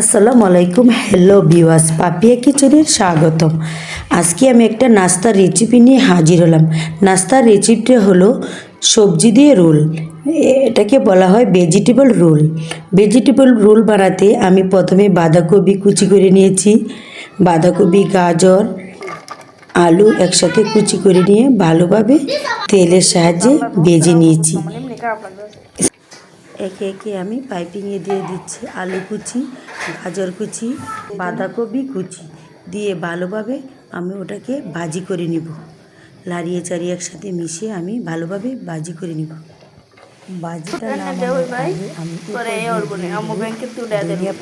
আসসালামু আলাইকুম হ্যালো বিওয়াস পাপিয়া কিচেনের স্বাগতম। আজকে আমি একটা নাস্তার রেসিপি নিয়ে হাজির হলাম। নাস্তার রেসিপিটা হলো সবজি দিয়ে রোল। এটাকে বলা হয় ভেজিটেবল রোল ভেজিটেবল রোল বানাতে আমি প্রথমে বাঁধাকপি কুচি করে নিয়েছি। বাঁধাকপি, গাজর, আলু একসাথে কুচি করে নিয়ে ভালোভাবে তেলের সাহায্যে ভেজে নিয়েছি। একে একে আমি পাইপিংয়ে দিয়ে দিচ্ছি আলু কুচি, গাজর কুচি, বাঁধাকপি কুচি দিয়ে ভালোভাবে আমি ওটাকে ভাজি করে নিব। লাড়িয়ে চাড়িয়ে একসাথে মিশিয়ে আমি ভালোভাবে ভাজি করে নিব। আগে আমি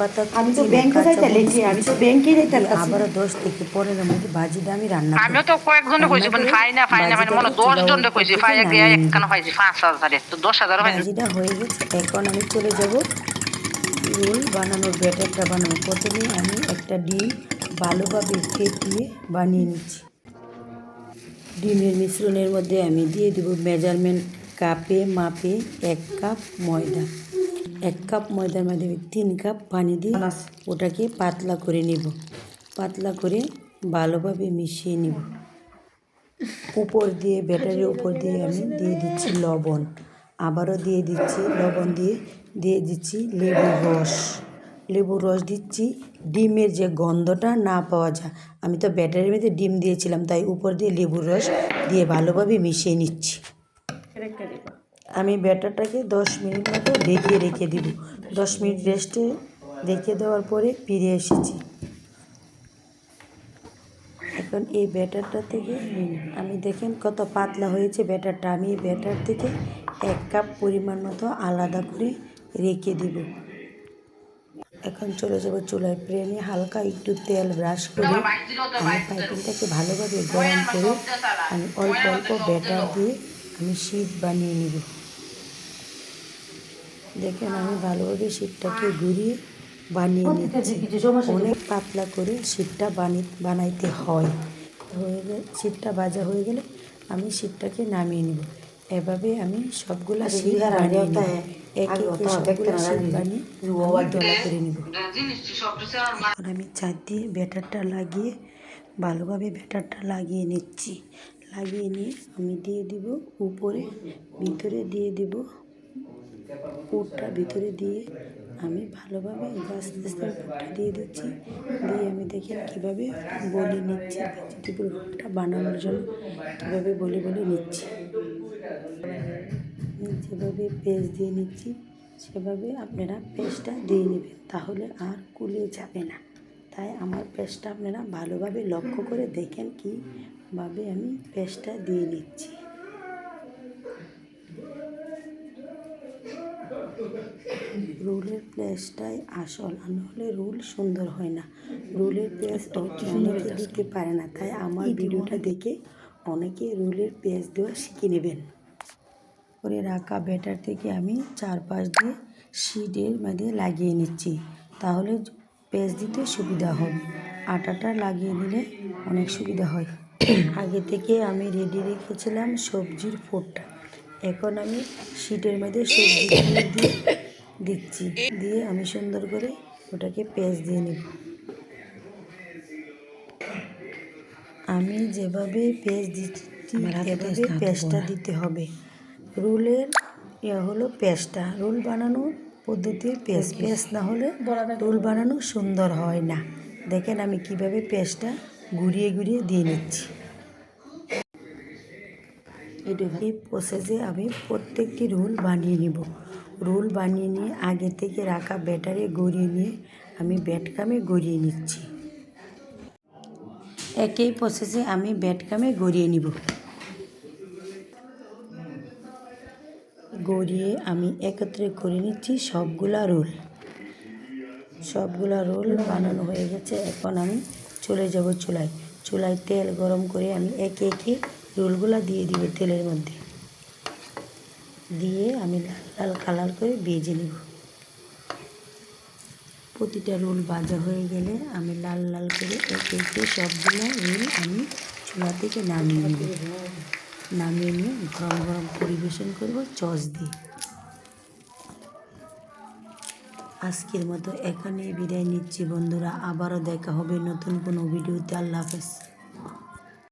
পাতা আমি তো ব্যাংকে যাইতে আমি তো ব্যাংকে যাইতে দিয়ে আবারও দশ থেকে ভাজিটা আমি রান্না করি তো কয়েকজনে কইছি মানে ফাই না ফাই না মানে মনে দশ জন কইছি ফাই এক দিয়ে একখানা পাইছি পাঁচ হাজার তো দশ হাজার পাইছি ভাজিটা হয়ে গেছে এখন আমি চলে যাব। রোল বানানোর ব্যাটারটা বানাবো। প্রথমে আমি একটা ডিম ভালোভাবে ফেটিয়ে বানিয়ে নিচ্ছি। ডিমের মিশ্রণের মধ্যে আমি দিয়ে দেবো মেজারমেন্ট কাপে মাপে এক কাপ ময়দা। এক কাপ ময়দার মধ্যে তিন কাপ পানি দিয়ে ওটাকে পাতলা করে নেব। পাতলা করে ভালোভাবে মিশিয়ে নেব। উপর দিয়ে ব্যাটারির উপর দিয়ে আমি দিয়ে দিচ্ছি লবণ। আবারও দিয়ে দিচ্ছি লবণ দিয়ে দিয়ে দিচ্ছি লেবুর রস। লেবুর রস দিচ্ছি ডিমের যে গন্ধটা না পাওয়া যায়। আমি তো ব্যাটারির মধ্যে ডিম দিয়েছিলাম তাই উপর দিয়ে লেবুর রস দিয়ে ভালোভাবে মিশিয়ে নিচ্ছি। আমি ব্যাটারটাকে দশ মিনিট মতো ঢেকে রেখে দিব। দশ মিনিট রেস্টে রেখে দেওয়ার পরে ফিরে এসেছি। এখন এই ব্যাটারটা থেকে আমি দেখেন কত পাতলা হয়েছে ব্যাটারটা। আমি এই ব্যাটার থেকে এক কাপ পরিমাণ মতো আলাদা করে রেখে দিব। এখন চলে যাব চুলায় প্রেমে হালকা একটু তেল ব্রাশ করে আমি পাইপিংটাকে ভালোভাবে গরম করে আমি অল্প অল্প ব্যাটার দিয়ে আমি শীত বানিয়ে নেব। দেখেন আমি ভালোভাবে শীতটাকে ঘুরিয়ে বানিয়ে নিচ্ছি। অনেক পাতলা করে শীতটা বানি বানাইতে হয়। হয়ে গেলে শীতটা ভাজা হয়ে গেলে আমি শীতটাকে নামিয়ে নেব। এভাবে আমি সবগুলা শীত বানিয়ে নেব। একে একে সবগুলা শীত বানিয়ে আমি দলা করে নেব। এখন আমি চার দিয়ে ব্যাটারটা লাগিয়ে ভালোভাবে ব্যাটারটা লাগিয়ে নিচ্ছি। লাগিয়ে নিয়ে আমি দিয়ে দিব উপরে, ভিতরে দিয়ে দিব। পুরটা ভিতরে দিয়ে আমি ভালোভাবে আস্তে আস্তে পুরটা দিয়ে দিচ্ছি। দিয়ে আমি দেখেন কীভাবে বলে নিচ্ছি ভেজিটেবল বানানোর জন্য কীভাবে বলে বলে নিচ্ছি। যেভাবে পেস্ট দিয়ে নিচ্ছি, সেভাবে আপনারা পেস্টটা দিয়ে নেবেন, তাহলে আর কুলে যাবে না। তাই আমার পেস্টটা আপনারা ভালোভাবে লক্ষ্য করে দেখেন কীভাবে আমি পেস্টটা দিয়ে নিচ্ছি। রুলের প্লেসটাই আসল আর নাহলে রুল সুন্দর হয় না। রুলের প্লেস অনেকে দিতে পারে না তাই আমার ভিডিওটা দেখে অনেকে রুলের পেঁয়াজ দেওয়া শিখে নেবেন। করে রাখা ব্যাটার থেকে আমি চার পাশ দিয়ে শিটের মধ্যে লাগিয়ে নিচ্ছি। তাহলে পেঁয়াজ দিতে সুবিধা হবে আটাটা লাগিয়ে দিলে অনেক সুবিধা হয়। আগে থেকে আমি রেডি রেখেছিলাম সবজির ফোড়টা এখন আমি শিটের মধ্যে সবজি দিয়ে দিচ্ছি। দিয়ে আমি সুন্দর করে ওটাকে পেঁয়াজ দিয়ে নেব। আমি যেভাবে পেঁয়াজ দিচ্ছি এভাবে পেঁয়াজটা দিতে হবে। রুলের ইয়ে হলো পেঁয়াজটা। রোল বানানোর পদ্ধতির পেঁয়াজ পেঁয়াজ না হলে রোল বানানো সুন্দর হয় না। দেখেন আমি কীভাবে পেঁয়াজটা ঘুরিয়ে ঘুরিয়ে দিয়ে নিচ্ছি। এই প্রসেসে আমি প্রত্যেকটি রোল বানিয়ে নিব। রোল বানিয়ে নিয়ে আগে থেকে রাখা ব্যাটারে গড়িয়ে নিয়ে আমি ব্যাটকামে গড়িয়ে নিচ্ছি। একই প্রসেসে আমি ব্যাটকামে গড়িয়ে নিব। গড়িয়ে আমি একত্রে করে নিচ্ছি সবগুলা রোল। সবগুলা রোল বানানো হয়ে গেছে। এখন আমি চলে যাব চুলায়। চুলায় তেল গরম করে আমি একে একে রোলগুলা দিয়ে দিব তেলের মধ্যে। দিয়ে আমি লাল লাল কালার করে ভেজে নেব। প্রতিটা রোল ভাজা হয়ে গেলে আমি লাল লাল করে একে একে সবগুলো রোল আমি চুলা থেকে নামিয়ে নেব। নামিয়ে নিয়ে গরম গরম পরিবেশন করব, চস দিয়ে। আজকের মতো এখানেই বিদায় নিচ্ছি বন্ধুরা, আবারও দেখা হবে নতুন কোনো ভিডিওতে, আল্লাহ হাফেজ।